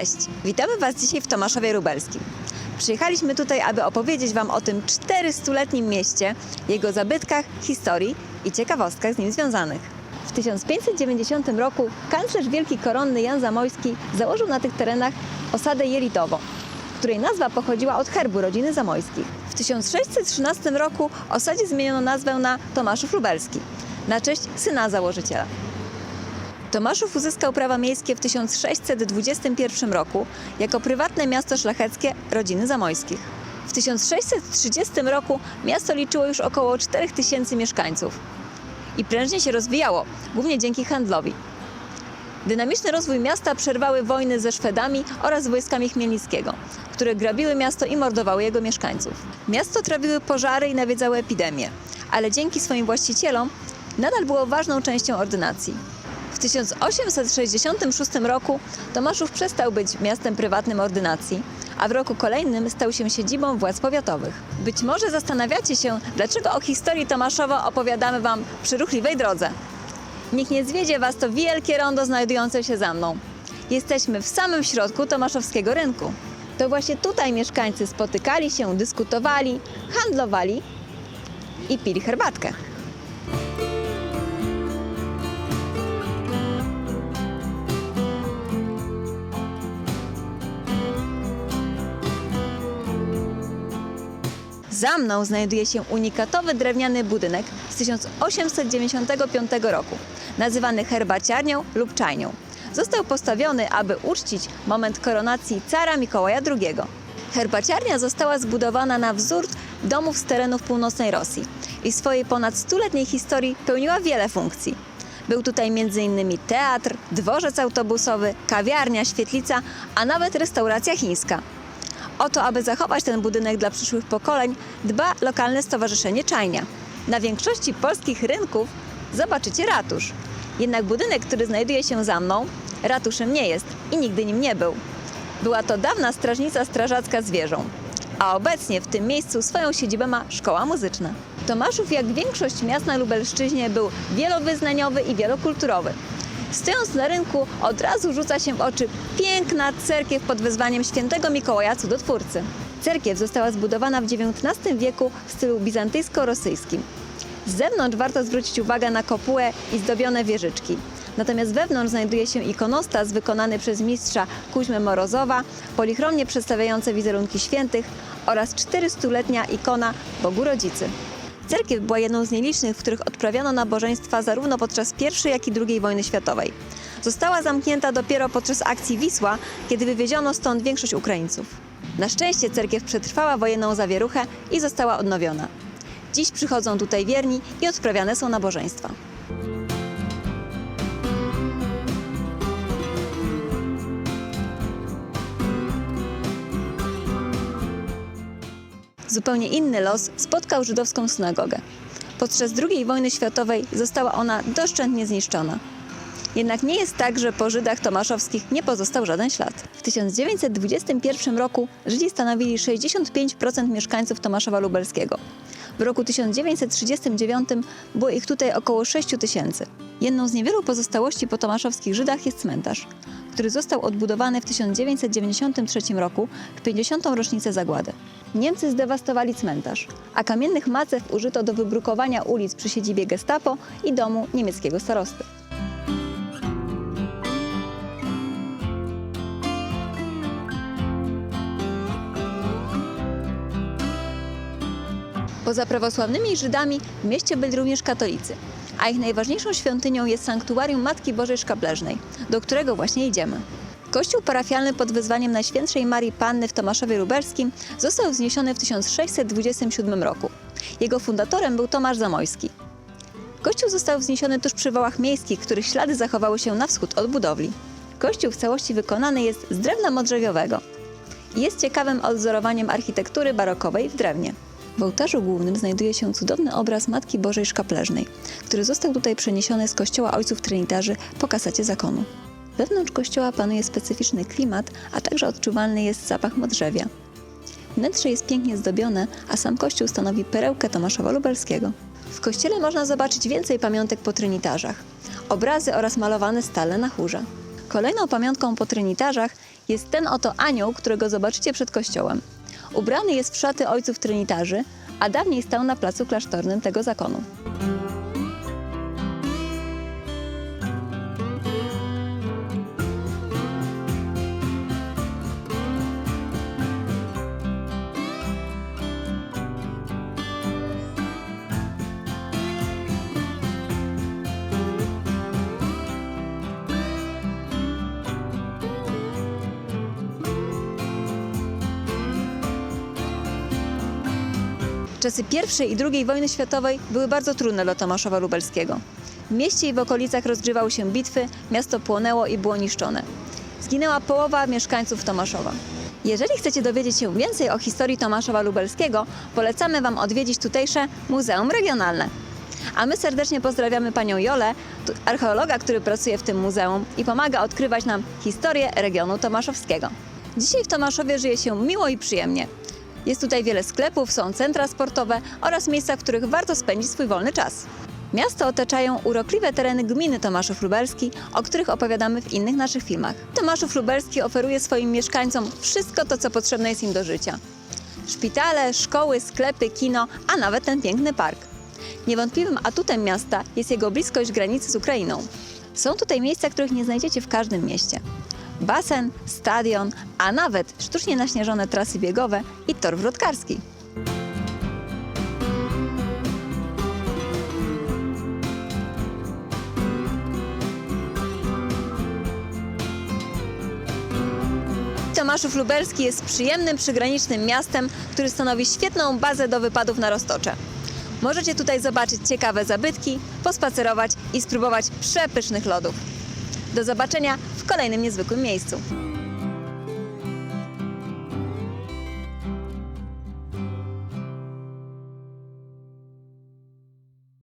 Cześć, witamy Was dzisiaj w Tomaszowie Lubelskim. Przyjechaliśmy tutaj, aby opowiedzieć Wam o tym 400-letnim mieście, jego zabytkach, historii i ciekawostkach z nim związanych. W 1590 roku kanclerz wielki koronny Jan Zamojski założył na tych terenach osadę jelitową, której nazwa pochodziła od herbu rodziny Zamojskich. W 1613 roku osadzie zmieniono nazwę na Tomaszów Lubelski, na cześć syna założyciela. Tomaszów uzyskał prawa miejskie w 1621 roku jako prywatne miasto szlacheckie rodziny Zamojskich. W 1630 roku miasto liczyło już około 4000 mieszkańców i prężnie się rozwijało, głównie dzięki handlowi. Dynamiczny rozwój miasta przerwały wojny ze Szwedami oraz wojskami Chmielnickiego, które grabiły miasto i mordowały jego mieszkańców. Miasto trawiły pożary i nawiedzały epidemie, ale dzięki swoim właścicielom nadal było ważną częścią ordynacji. W 1866 roku Tomaszów przestał być miastem prywatnym ordynacji, a w roku kolejnym stał się siedzibą władz powiatowych. Być może zastanawiacie się, dlaczego o historii Tomaszowa opowiadamy Wam przy ruchliwej drodze. Niech nie zwiedzie Was to wielkie rondo znajdujące się za mną. Jesteśmy w samym środku Tomaszowskiego rynku. To właśnie tutaj mieszkańcy spotykali się, dyskutowali, handlowali i pili herbatkę. Za mną znajduje się unikatowy drewniany budynek z 1895 roku, nazywany herbaciarnią lub czajnią. Został postawiony, aby uczcić moment koronacji cara Mikołaja II. Herbaciarnia została zbudowana na wzór domów z terenów północnej Rosji i w swojej ponad stuletniej historii pełniła wiele funkcji. Był tutaj m.in. teatr, dworzec autobusowy, kawiarnia, świetlica, a nawet restauracja chińska. O to, aby zachować ten budynek dla przyszłych pokoleń, dba lokalne stowarzyszenie Czajnia. Na większości polskich rynków zobaczycie ratusz. Jednak budynek, który znajduje się za mną, ratuszem nie jest i nigdy nim nie był. Była to dawna strażnica strażacka z. A obecnie w tym miejscu swoją siedzibę ma szkoła muzyczna. Tomaszów, jak większość miast na Lubelszczyźnie, był wielowyznaniowy i wielokulturowy. Stojąc na rynku, od razu rzuca się w oczy piękna cerkiew pod wezwaniem świętego Mikołaja Cudotwórcy. Cerkiew została zbudowana w XIX wieku w stylu bizantyjsko-rosyjskim. Z zewnątrz warto zwrócić uwagę na kopułę i zdobione wieżyczki. Natomiast wewnątrz znajduje się ikonostas wykonany przez mistrza Kuźmę Morozowa, polichromnie przedstawiające wizerunki świętych oraz 400-letnia ikona Bogu Rodzicy. Cerkiew była jedną z nielicznych, w których odprawiano nabożeństwa zarówno podczas I, jak i II wojny światowej. Została zamknięta dopiero podczas akcji Wisła, kiedy wywieziono stąd większość Ukraińców. Na szczęście cerkiew przetrwała wojenną zawieruchę i została odnowiona. Dziś przychodzą tutaj wierni i odprawiane są nabożeństwa. Zupełnie inny los spotkał żydowską synagogę. Podczas II wojny światowej została ona doszczętnie zniszczona. Jednak nie jest tak, że po Żydach tomaszowskich nie pozostał żaden ślad. W 1921 roku Żydzi stanowili 65% mieszkańców Tomaszowa Lubelskiego. W roku 1939 było ich tutaj około 6 tysięcy. Jedną z niewielu pozostałości po tomaszowskich Żydach jest cmentarz, który został odbudowany w 1993 roku w 50. rocznicę zagłady. Niemcy zdewastowali cmentarz, a kamiennych macew użyto do wybrukowania ulic przy siedzibie gestapo i domu niemieckiego starosty. Poza prawosławnymi Żydami w mieście byli również katolicy, a ich najważniejszą świątynią jest sanktuarium Matki Bożej Szkapleżnej, do którego właśnie idziemy. Kościół parafialny pod wezwaniem Najświętszej Marii Panny w Tomaszowie Lubelskim został wzniesiony w 1627 roku. Jego fundatorem był Tomasz Zamojski. Kościół został wzniesiony tuż przy wołach miejskich, których ślady zachowały się na wschód od budowli. Kościół w całości wykonany jest z drewna modrzewiowego jest ciekawym odwzorowaniem architektury barokowej w drewnie. W ołtarzu głównym znajduje się cudowny obraz Matki Bożej Szkapleżnej, który został tutaj przeniesiony z kościoła Ojców Trynitarzy po kasacie zakonu. Wewnątrz kościoła panuje specyficzny klimat, a także odczuwalny jest zapach modrzewia. Wnętrze jest pięknie zdobione, a sam kościół stanowi perełkę Tomaszowa Lubelskiego. W kościele można zobaczyć więcej pamiątek po trynitarzach, obrazy oraz malowane stale na chórze. Kolejną pamiątką po trynitarzach jest ten oto anioł, którego zobaczycie przed kościołem. Ubrany jest w szaty ojców trynitarzy, a dawniej stał na placu klasztornym tego zakonu. Czasy I i II wojny światowej były bardzo trudne dla Tomaszowa Lubelskiego. W mieście i w okolicach rozgrywały się bitwy, miasto płonęło i było niszczone. Zginęła połowa mieszkańców Tomaszowa. Jeżeli chcecie dowiedzieć się więcej o historii Tomaszowa Lubelskiego, polecamy Wam odwiedzić tutejsze Muzeum Regionalne. A my serdecznie pozdrawiamy panią Jolę, archeologa, który pracuje w tym muzeum i pomaga odkrywać nam historię regionu tomaszowskiego. Dzisiaj w Tomaszowie żyje się miło i przyjemnie. Jest tutaj wiele sklepów, są centra sportowe oraz miejsca, w których warto spędzić swój wolny czas. Miasto otaczają urokliwe tereny gminy Tomaszów Lubelski, o których opowiadamy w innych naszych filmach. Tomaszów Lubelski oferuje swoim mieszkańcom wszystko to, co potrzebne jest im do życia. Szpitale, szkoły, sklepy, kino, a nawet ten piękny park. Niewątpliwym atutem miasta jest jego bliskość granicy z Ukrainą. Są tutaj miejsca, których nie znajdziecie w każdym mieście. Basen, stadion, a nawet sztucznie naśnieżone trasy biegowe i tor wrotkarski. Tomaszów Lubelski jest przyjemnym, przygranicznym miastem, który stanowi świetną bazę do wypadów na Roztocze. Możecie tutaj zobaczyć ciekawe zabytki, pospacerować i spróbować przepysznych lodów. Do zobaczenia w kolejnym niezwykłym miejscu.